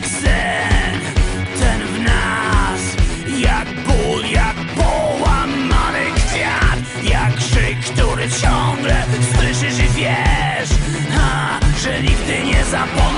jak sen Ten w nas. Jak ból, jak połamany kwiat Jak krzyk, który ciągle słyszysz i wiesz ha, Że nigdy nie zapomnisz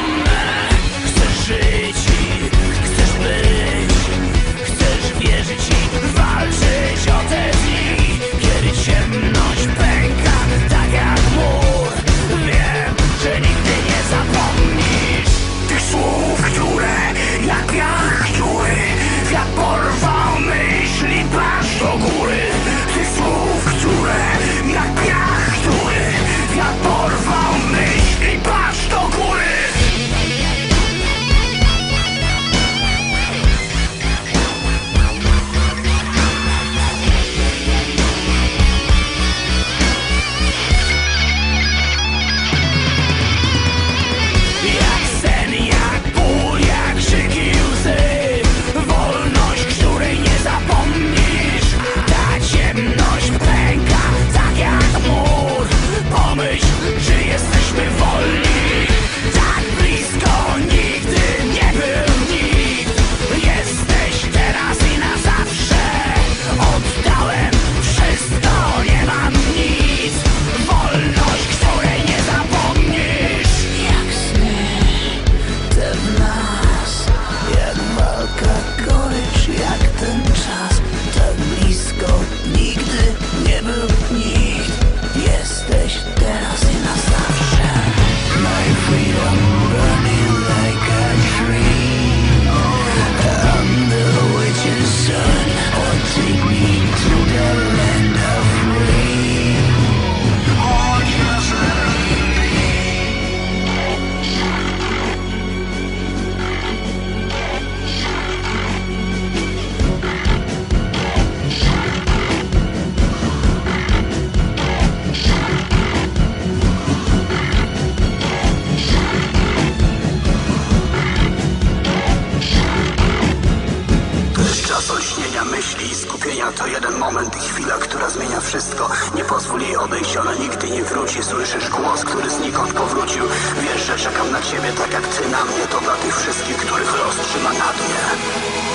to jeden moment i chwila, która zmienia wszystko. Nie pozwól jej odejść, ona nigdy nie wróci. Słyszysz głos, który znikąd powrócił. Wiesz, że czekam na ciebie tak jak ty na mnie. To dla tych wszystkich, których los trzyma na dnie.